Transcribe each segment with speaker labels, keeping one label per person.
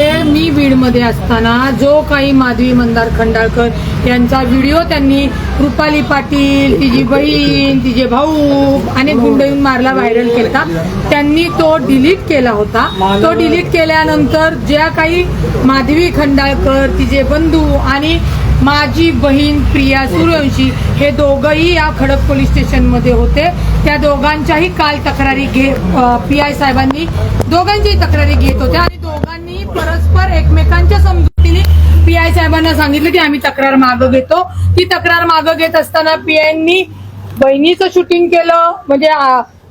Speaker 1: मी बीडमध्ये असताना जो काही माधवी मंदार खंडाळकर यांचा व्हिडिओ त्यांनी रुपाली पाटील तिची बहीण तिचे भाऊ अनेक गुंड येऊन मारला व्हायरल केला. त्यांनी तो डिलीट केला होता. तो डिलीट केल्यानंतर ज्या काही माधवी खंडाळकर तिचे बंधू आणि माझी बहीण प्रिया सूर्यवंशी हे दोघंही या खडक पोलीस स्टेशनमध्ये होते. त्या दोघांच्याही काल तक्रारी घे पी आय साहेबांनी दोघांच्याही तक्रारी घेत होत्या आणि परस्पर एकमेकांच्या समजुतीने पी आय साहेबांना सांगितलं की आम्ही तक्रार मागं घेतो. ती तक्रार मागं घेत असताना पीआयनी बहिणीचं शूटिंग केलं म्हणजे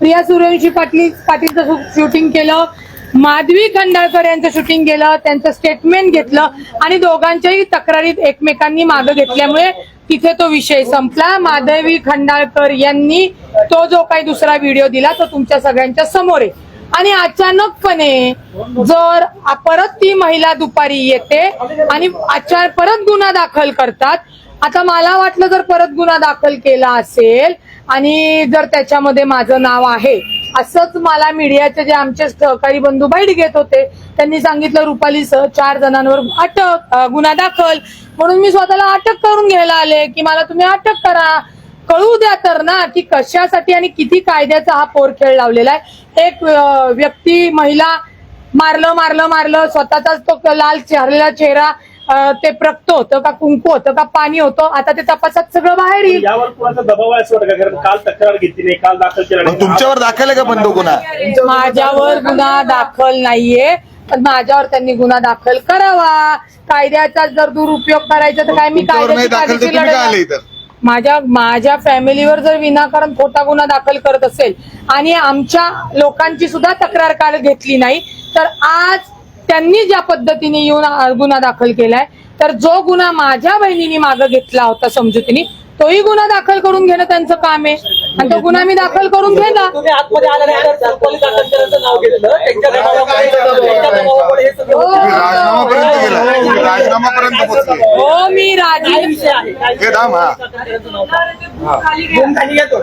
Speaker 1: प्रिया सूर्यवंशी पाटील पाटीलचं शूटिंग केलं माधवी खंडाळकर यांचं शूटिंग केलं त्यांचं स्टेटमेंट घेतलं आणि दोघांच्याही तक्रारीत एकमेकांनी मागं घेतल्यामुळे तिथे तो विषय संपला. माधवी खंडाळकर यांनी तो जो काही दुसरा व्हिडिओ दिला तो तुमच्या सगळ्यांच्या समोर आहे. आणि अचानकपणे जर परत ती महिला दुपारी येते आणि अचानक परत गुन्हा दाखल करतात आता मला वाटलं जर परत गुन्हा दाखल केला असेल आणि जर त्याच्यामध्ये माझं नाव आहे असंच मला मीडियाचे जे आमचे सहकारी बंधू बाईट घेत होते त्यांनी सांगितलं रुपालीसह चार जणांवर अटक गुन्हा दाखल. म्हणून मी स्वतःला अटक करून घ्यायला आले की मला तुम्ही अटक करा. कळू द्या तर ना की कशासाठी आणि किती कायद्याचा हा पोरखेळ लावलेला आहे. एक व्यक्ती महिला मारलं मारलं मारलं स्वतःचाच तो लाल चेहरलेला चेहरा ते प्रक्त होतं का कुंकू होतं का पाणी होतं आता ते तपासात सगळं बाहेर येईल.
Speaker 2: यावर कोणाचा दबाव आहे असं वाटतं कारण काल तक्रार घेतली नाही काल दाखल केला
Speaker 3: मग
Speaker 2: नाही
Speaker 3: तुमच्यावर दाखल आहे का बंद गुन्हा?
Speaker 1: माझ्यावर गुन्हा दाखल नाहीये पण माझ्यावर त्यांनी गुन्हा दाखल करावा. कायद्याचा जर दुरुपयोग करायचा तर काय मी
Speaker 3: तुमच्यावर नाही
Speaker 1: कायद्याची
Speaker 3: दाखल तर
Speaker 1: बाजूची
Speaker 3: तुम्ही काय आले
Speaker 1: लढत
Speaker 3: इथं?
Speaker 1: माझ्या माझ्या फॅमिलीवर जर विनाकारण खोटा गुन्हा दाखल करत असेल आणि आमच्या लोकांची सुद्धा तक्रार काल घेतली नाही तर आज त्यांनी ज्या पद्धतीने येऊन गुन्हा दाखल केलाय तर जो गुन्हा माझ्या बहिणीने मागे घेतला होता समजुतीने तोही गुन्हा दाखल करून घेणं त्यांचं काम आहे. आणि तो गुन्हा मी दाखल करून घेतला
Speaker 4: तुम्ही आतमध्ये आल्यानंतर पोलीस अटककरांचं नाव घेतलं. त्यांच्या दबावामुळे त्यांच्या दबावामुळे हे सगळं
Speaker 1: हो.
Speaker 3: तुम्ही राजीनामापर्यंत गेला. तुम्ही राजीनामापर्यंत पोहोचले.
Speaker 1: हो मी
Speaker 4: काय
Speaker 1: राजी
Speaker 4: विषय आहे? काय
Speaker 3: हे दाम हा.
Speaker 4: अटककरांचं नाव काय? दोन खाली येतो.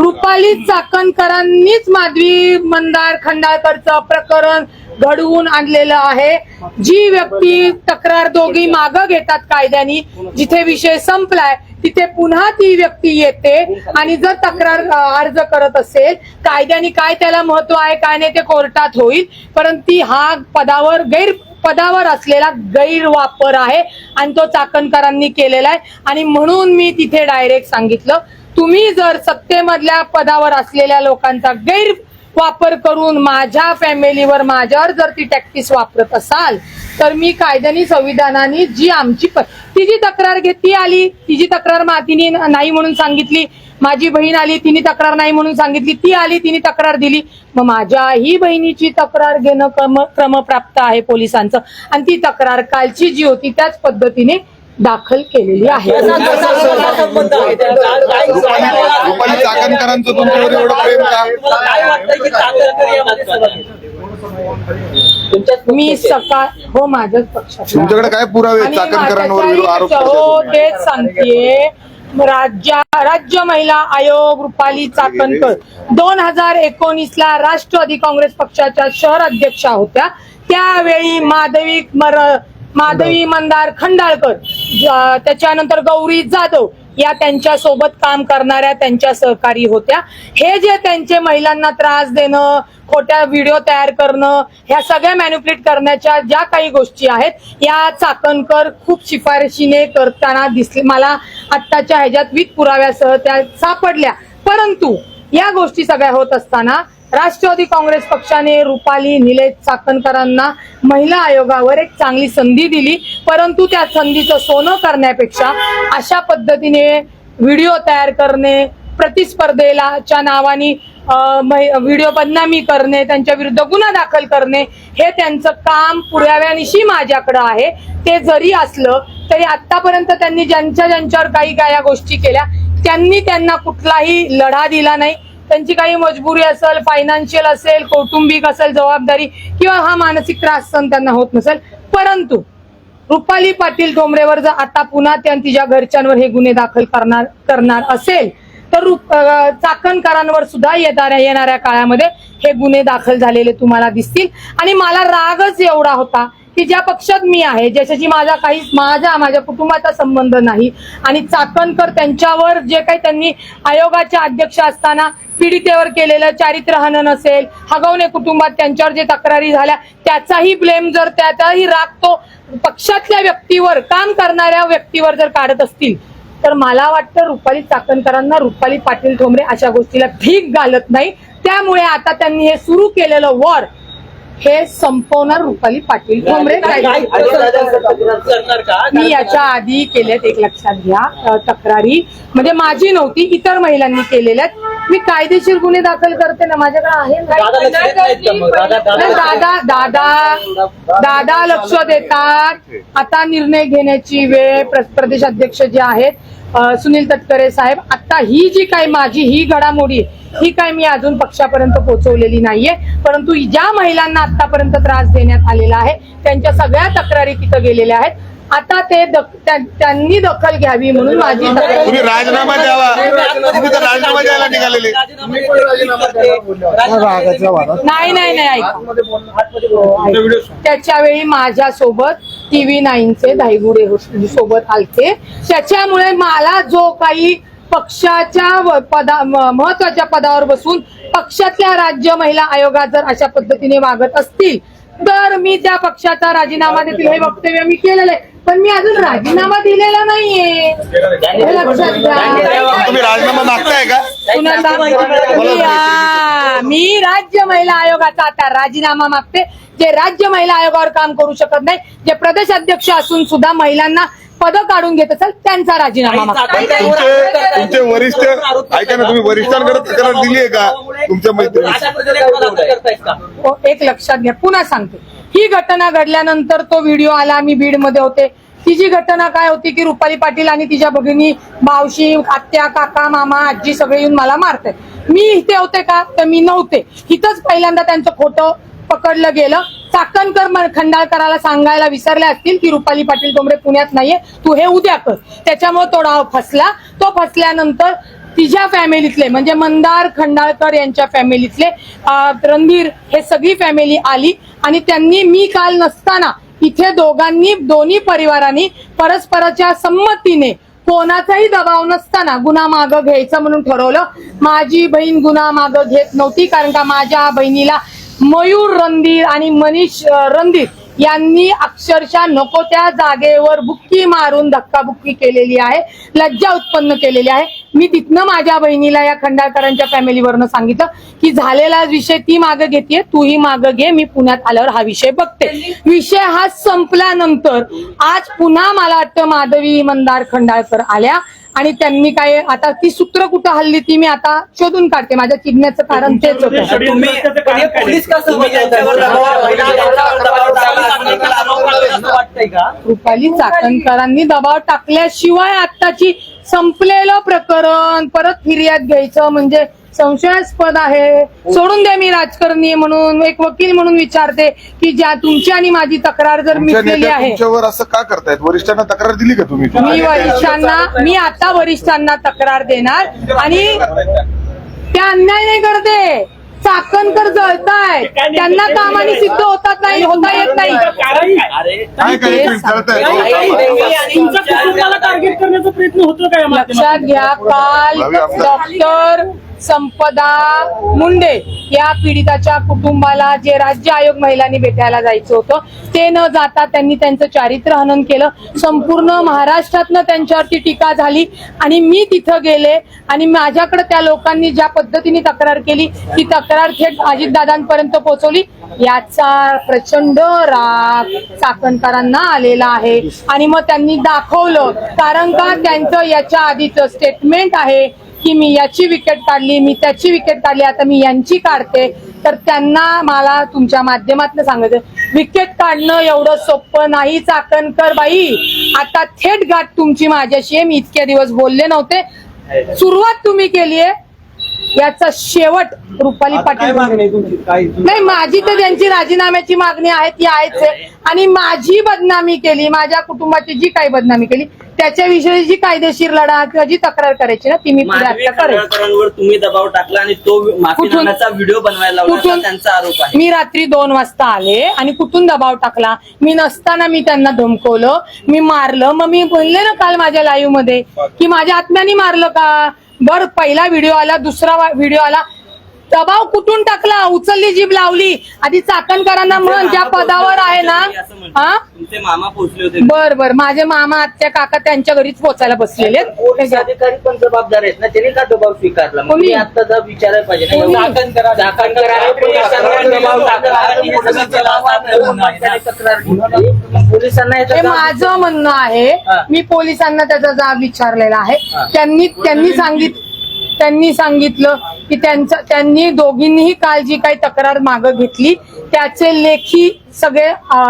Speaker 1: रुपाली चाकणकरांनीच माधवी मंदार खंडाळकरचं प्रकरण घडवून आणलेलं आहे. जी व्यक्ती तक्रार दोघी मागं घेतात कायद्यानी जिथे विषय संपलाय तिथे पुन्हा ती व्यक्ती येते आणि जर तक्रार अर्ज करत असेल कायद्याने काय त्याला महत्त्व आहे काय नाही ते कोर्टात होईल. परंतु हा पदावर गैर पदावर असलेला गैरवापर आहे आणि तो चाकणकरांनी केलेला आहे. आणि म्हणून मी तिथे डायरेक्ट सांगितलं तुम्ही जर सत्तेमधल्या पदावर असलेल्या लोकांचा गैर वापर करून माझ्या फॅमिलीवर माझ्यावर जर ती टॅक्टिस वापरत असाल तर मी कायद्याने संविधानाने जी आमची प- तिची तक्रार घेतली आली तिची तक्रार तिने नाही म्हणून सांगितली माझी बहीण आली तिने तक्रार नाही म्हणून सांगितली ती आली तिने तक्रार दिली मग माझ्याही बहिणीची तक्रार घेणं क्रम क्रमप्राप्त आहे पोलिसांचं. आणि ती तक्रार कालची जी होती त्याच पद्धतीने दाखल केलेली आहे.
Speaker 3: रुपाली चाकणकरांचं तुमच्यावर एवढं प्रेम का?
Speaker 1: मी. सकाळ हो माझ्याच पक्षात.
Speaker 3: तुमच्याकडे काय पुरावे? चाकणकरांवर आरोप
Speaker 1: हो तेच सांगतेय. राज्य राज्य महिला आयोग रुपाली चाकणकर. दोन हजार एकोणीस ला राष्ट्रवादी काँग्रेस पक्षाच्या शहर अध्यक्षा होत्या. त्यावेळी माधवी मर माधवी मंदार खंडाळकर. त्याच्यानंतर गौरी जाधव या त्यांच्यासोबत काम करणाऱ्या त्यांच्या सहकारी होत्या. हे जे त्यांचे महिलांना त्रास देणं खोट्या व्हिडिओ तयार करणं ह्या सगळ्या मॅन्युप्लेट करण्याच्या ज्या काही गोष्टी आहेत या चाकणकर खूप शिफारशीने करताना दिसले. मला आत्ताच्या ह्याच्यात विथ पुराव्यासह त्या सापडल्या. परंतु या गोष्टी सगळ्या होत असताना राष्ट्रवादी काँग्रेस पक्षाने रुपाली निलेश चाकणकरांना महिला आयोगावर एक चांगली संधी दिली. परंतु त्या संधीचं सोनं करण्यापेक्षा अशा पद्धतीने व्हिडिओ तयार करणे प्रतिस्पर्धेला च्या नावाने व्हिडिओ बदनामी करणे त्यांच्या विरुद्ध गुन्हा दाखल करणे हे त्यांचं काम पुराव्यानिशी माझ्याकडं आहे. ते जरी असलं तरी आतापर्यंत त्यांनी ज्यांच्या ज्यांच्यावर काही काय या गोष्टी केल्या त्यांनी त्यांना कुठलाही लढा दिला नाही. त्यांची काही मजबुरी असेल फायनान्शियल असेल कौटुंबिक असेल जबाबदारी किंवा हा मानसिक त्रास सहन त्यांना होत नसेल. परंतु रुपाली पाटील ठोंबरेवर जर आता पुन्हा त्या तिच्या घरच्यांवर हे गुन्हे दाखल करणार करणार असेल तर चाकणकरांवर सुद्धा येणाऱ्या येणाऱ्या काळामध्ये हे गुन्हे दाखल झालेले तुम्हाला दिसतील. आणि मला रागच एवढा होता की ज्या पक्षात मी आहे ज्याच्याशी माझा काही माझा माझ्या कुटुंबाचा संबंध नाही आणि चाकणकर त्यांच्यावर जे काही त्यांनी आयोगाचे अध्यक्ष असताना पीडितेवर केलेलं चारित्र्य हनन असेल हगवणे कुटुंबात त्यांच्यावर जे तक्रारी झाल्या त्याचाही ब्लेम जर त्याचाही राग तो पक्षातल्या व्यक्तीवर काम करणाऱ्या व्यक्तीवर जर काढत असतील तर मला वाटतं रुपाली चाकणकरांना रुपाली पाटील ठोंबरे अशा गोष्टीला ठीक घालत नाही. त्यामुळे आता त्यांनी हे सुरू केलेलं वर हे संपवणार रुपाली पाटील ठोंबरे
Speaker 4: काय
Speaker 1: काय- मी याच्या आधी केल्यात एक लक्षात घ्या तक्रारी म्हणजे माझी नव्हती इतर महिलांनी केलेल्या मी कायदेशीर गुन्हे दाखल करते ना माझ्याकडे आहे.
Speaker 4: दादा? दादा- दादा-
Speaker 1: लक्ष देतात आता निर्णय घेण्याची वेळ प्र- प्रदेश अध्यक्ष जे आहेत सुनील तटकरे साहेब आता ही जी काही माझी ही घडामोडी आहे, ही काय मी अजून पक्षापर्यंत पोहोचवलेली नाहीये. परंतु ज्या महिलांना आतापर्यंत त्रास देण्यात आलेला आहे त्यांच्या सगळ्या तक्रारी तिथं गेलेल्या आहेत. आता ते त्यांनी दखल घ्यावी म्हणून माझी
Speaker 3: तुम्ही राजीनामा द्यावा. तुम्ही तर राजीनामा द्यायला निघालेले.
Speaker 1: नाही नाही नाही ऐका. त्याच्या वेळी माझ्या सोबत टीव्ही नाईनचे धाईगुडे होते- सोबत आलते. त्याच्यामुळे मला जो काही पक्षाच्या व- पदा महत्त्वाच्या पदावर बसून पक्षातल्या राज्य महिला आयोगात जर अशा पद्धतीने वागत असतील तर मी त्या पक्षाचा राजीनामा देतील हे वक्तव्य मी केलेलं आहे. पण मी अजून राजीनामा दिलेला नाहीये.
Speaker 3: राजीनामा
Speaker 1: मी राज्य महिला आयोगाचा आता राजीनामा मागते. जे राज्य महिला आयोगावर काम करू शकत नाही जे प्रदेश अध्यक्ष असून सुद्धा महिलांना पद काढून घेत असेल त्यांचा राजीनामा
Speaker 3: तुमचे तुमचे वरिष्ठ ऐका ना तुम्ही वरिष्ठांकडे तक्रार दिली आहे का? तुमच्या मैत्रिणी
Speaker 4: अशा पद्धतीने दाखल करतायत का?
Speaker 1: हो, एक लक्षात घ्या. पुन्हा सांगते. ही घटना घडल्यानंतर तो व्हिडिओ आला मी बीडमध्ये होते. तिची घटना काय होती की रुपाली पाटील आणि तिच्या भगिनी मावशी आत्या काका मामा आजी सगळे येऊन मला मारते मी इथे होते का? तर मी नव्हते. इथंच पहिल्यांदा त्यांचं खोटं पकडलं गेलं. चाकणकर खंडाळकराला सांगायला विसरले असतील की रुपाली पाटील डोंबरे पुण्यात नाहीये. तू हे उद्या कर. त्याच्यामुळे तो डाव फसला. तो फसल्यानंतर तिच्या फॅमिलीतले म्हणजे मंदार खंडाळकर यांच्या फॅमिलीतले रणधीर हे सगळी फॅमिली आली. आणि त्यांनी मी काल नसताना इथे दोघांनी दोन्ही परिवारांनी परस्पराच्या संमतीने कोणाचाही दबाव नसताना गुन्हा मागं घ्यायचं म्हणून ठरवलं. माझी बहीण गुन्हा मागं घेत नव्हती कारण का माझ्या बहिणीला मयूर रणधीर आणि मनीष रणधीर यांनी अक्षरशः नको त्या जागेवर बुक्की मारून धक्काबुक्की केलेली आहे लज्जा उत्पन्न केलेली आहे. मी तिथनं माझ्या बहिणीला या खंडाळकरांच्या फॅमिलीवरनं सांगितलं की झालेला विषय ती मागे घेते तूही मागे घे मी पुण्यात आल्यावर हा विषय बघते. विषय हा संपल्यानंतर आज पुन्हा मला वाटतं माधवी मंदार खंडाळकर आल्या. आणि त्यांनी काय आता ती सूत्र कुठं हल्ली ती मी आता शोधून काढते. माझ्या चिडण्याचं कारण तेच होतं. रुपाली चाकणकरांनी दबाव टाकल्याशिवाय आत्ताची संपलेलं प्रकरण परत फिर्याद घ्यायचं म्हणजे संशयास्पद आहे. सोडून द्या मी राजकारणी आहे म्हणून एक वकील म्हणून विचारते की ज्या तुमची आणि माझी तक्रार जर
Speaker 3: तुमच्या
Speaker 1: मिटलेली
Speaker 3: नेत्या
Speaker 1: आहे.
Speaker 3: तुमच्यावर असं का करतायत? वरिष्ठांना तक्रार दिली का तुम्ही?
Speaker 1: मी वरिष्ठांना मी आता वरिष्ठांना तक्रार देणार आणि त्या अन्याय नाही करते. चाकणकर जळताय. त्यांना कामाने सिद्ध होतात नाही होता येत नाही.
Speaker 2: कारण काय?
Speaker 4: अरे
Speaker 3: काय काय
Speaker 1: ते
Speaker 3: कळताय
Speaker 2: तुमच्या कुटुंबाला टार्गेट करण्याचा प्रयत्न होतो काय
Speaker 1: लक्षात घ्या काल. डॉक्टर संपदा मुंडे या पीडिताच्या कुटुंबाला जे राज्य आयोग महिलांनी भेटायला जायचं होतं ते न जाता त्यांनी त्यांचं चारित्र्य हनन केलं. संपूर्ण महाराष्ट्रातनं त्यांच्यावरती टीका झाली आणि मी तिथं गेले आणि माझ्याकडे त्या लोकांनी ज्या पद्धतीने तक्रार केली ती तक्रार थेट अजितदादांपर्यंत पोहोचवली. याचा प्रचंड राग चाकणकरांना आलेला आहे आणि मग त्यांनी दाखवलं कारण का त्यांचं याच्या आधीचं स्टेटमेंट आहे की मी याची विकेट काढली मी त्याची विकेट काढली आता मी यांची काढते. तर त्यांना मला तुमच्या माध्यमातून सांगायचं विकेट काढणं एवढं सोपं नाही चाकणकर बाई. आता थेट गाठ तुमची माझ्याशी आहे. मी इतके दिवस बोलले नव्हते. सुरुवात तुम्ही केली आहे. याचा शेवट रुपाली पाटील नाही माझी तर त्यांची राजीनाम्याची मागणी आहे ती आहेच आहे. आणि माझी बदनामी केली माझ्या कुटुंबाची जी काही बदनामी केली त्याच्याविषयी जी कायदेशीर लढा किंवा जी तक्रार करायची ना ती मी पुढे
Speaker 5: माधवी
Speaker 1: आता करेन.
Speaker 5: खंडाळकरांवर तुम्ही दबाव टाकला आणि तो माफी
Speaker 1: कुठून?
Speaker 5: नाण्याचा व्हिडिओ बनवायला लावला असा
Speaker 1: कुठून?
Speaker 5: त्यांचा आरोप आहे.
Speaker 1: मी रात्री दोन वाजता आले आणि कुठून दबाव टाकला? मी नसताना मी त्यांना धमकवलं मी मारलं. मग मी बोलले ना काल माझ्या लाईव्हमध्ये की माझ्या आत्म्याने मारलं का? बर पहिला व्हिडिओ आला दुसरा व्हिडिओ आला. दबाव कुठून टाकला? उचलली जीभ लावली. आधी चाकणकरांना म्हण ज्या पदावर आहे ना. हा?
Speaker 5: तुमचे मामा पोहोचले होते
Speaker 1: बर बर. माझे मामा आत्या काका त्यांच्या घरीच पोचायला बसलेले आहेत.
Speaker 5: पोलीस अधिकारी पण जबाबदार आहेत ना त्यांनी का दबाव स्वीकारला? मग
Speaker 1: कोणी?
Speaker 5: मी आता जर विचारायला पाहिजे ना.
Speaker 1: कोणी?
Speaker 5: एवढं
Speaker 4: चाकणकरांनी-
Speaker 5: चाकणकरांनी पोलिसांवर दबाव टाकला. आणि सगळं केलं असं आपल्याला मागच्याने तक्रार घेतली. मग पोलिसांना याचा
Speaker 1: हे
Speaker 5: जाब-
Speaker 1: माझं म्हणणं आहे. मी पोलिसांना त्याचा जाब विचारलेला आहे.
Speaker 5: हा.
Speaker 1: त्यांनी त्यांनी सांगित त्यांनी सांगितलं की त्यांचं त्यांनी दोघींनीही काल जी काही तक्रार मागं घेतली त्याचे लेखी सगळे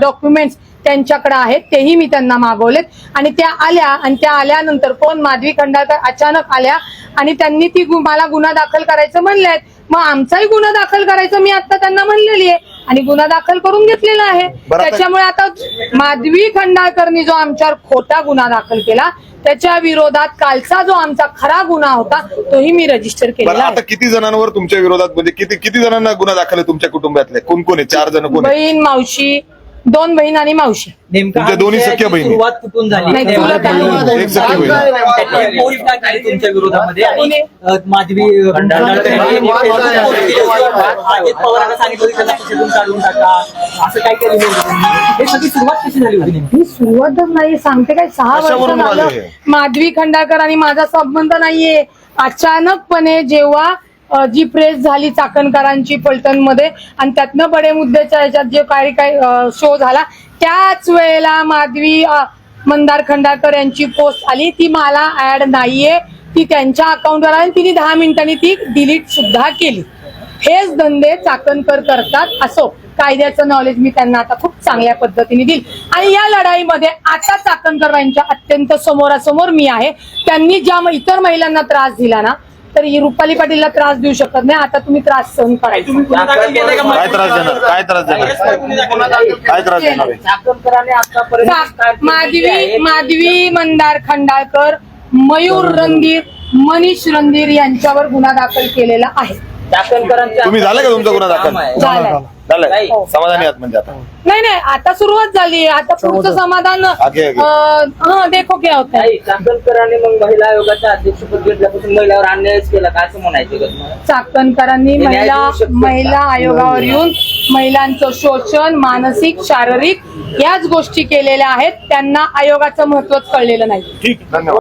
Speaker 1: डॉक्युमेंट्स त्यांच्याकडे आहेत तेही मी त्यांना मागवलेत. आणि त्या आल्या आणि त्या आल्यानंतर कोण? माधवी खंडाळकर अचानक आल्या आणि त्यांनी ती मला गुन्हा दाखल करायचं म्हणलेत. मग आमचाही गुन्हा दाखल करायचं मी आता त्यांना म्हणलेली आहे. आणि गुन्हा दाखल करून घेतलेला आहे. त्याच्यामुळे आता माधवी खंडाळकरनी जो आमच्यावर खोटा गुन्हा दाखल केला त्याच्या विरोधात कालचा जो आमचा खरा गुन्हा होता तोही मी रजिस्टर केलेला
Speaker 3: आता किती जणांवर तुमच्या विरोधात म्हणजे किती किती जणांना गुन्हा दाखल आहे तुमच्या कुटुंबातले? कोण कोण आहे? चार जण कोण
Speaker 1: बहीण मावशी दोन बहीण आणि मावशी.
Speaker 4: नेमका
Speaker 3: तुमच्या दोन्ही
Speaker 4: विषयाची
Speaker 3: सख्या बहिणी.
Speaker 4: सुरुवात कुठून झाली?
Speaker 1: नाही, आहे.
Speaker 4: काय-
Speaker 3: एक सख्खी बहीण.
Speaker 4: त्यांनी पोल टाकली तुमच्या विरोधामध्ये. आणि अ, माधवी
Speaker 5: खंडाळकर यांनी
Speaker 4: अजित पवारांना सांगितलं होतं त्यांना पक्षातून काढून टाका. असं काय केलं होतं त्यांनी. हे सगळी सुरुवात कशी झाली होती नेमकी?
Speaker 1: ही सुरुवातच नाही सांगते काय? सहा वर्ष
Speaker 3: कशावरून
Speaker 1: झालं
Speaker 3: आले?
Speaker 1: माधवी खंडाळकर आणि माझा संबंध नाहीये. अचानकपणे जेव्हा जी प्रेस झाली चाकणकरांची पलटणमध्ये आणि त्यातनं बडे मुद्द्याच्या याच्यात जे काही काही शो झाला त्याच वेळेला माधवी मंदार खंडाळकर यांची पोस्ट आली. ती मला ऍड नाहीये. ती त्यांच्या अकाउंटवर आली आणि तिने दहा मिनिटांनी ती डिलीट सुद्धा केली. हेच धंदे चाकणकर करतात असो कायद्याचं नॉलेज मी त्यांना आता खूप चांगल्या पद्धतीने देईल. आणि या लढाईमध्ये आता चाकणकरांच्या अत्यंत समोरासमोर मी आहे. त्यांनी ज्या इतर महिलांना त्रास दिला ना तर ही रुपाली पाटीलला त्रास देऊ शकत नाही. आता तुम्ही त्रास सहन करायचा.
Speaker 4: गुन्हा दाखल केलाय का
Speaker 3: काय त्रास देणार? काय त्रास देणार? काय त्रास देणार? आहे?
Speaker 5: चाकणकरांनी आतापर्यंत
Speaker 1: चा- माधवी माधवी मंदार खंडाळकर मयूर रणधीर मनीष रणधीर यांच्यावर गुन्हा दाखल केलेला आहे.
Speaker 3: तुम्ही झालं का तुमचा गुन्हा दाखल?
Speaker 1: झालाय.
Speaker 3: समाधानी आहात म्हणजे आता?
Speaker 1: नाही नाही आता सुरुवात झाली. आता पुढचं समाधान
Speaker 3: आगे, आगे.
Speaker 1: अं, हा देखो क्या होता है.
Speaker 5: नाही चाकणकरांनी मग महिला आयोगाच्या अध्यक्षपद घेतल्यापासून महिलावर अन्यायच केला का असं म्हणायचं का तुम्हाला?
Speaker 1: चाकणकरांनी
Speaker 5: न्याय
Speaker 1: महिला
Speaker 5: देऊ
Speaker 1: महिला? आयोगावर येऊन महिलांचं शोषण मानसिक शारीरिक याच गोष्टी केलेल्या आहेत. त्यांना आयोगाचं महत्वच कळलेलं नाही.
Speaker 3: ठीक धन्यवाद.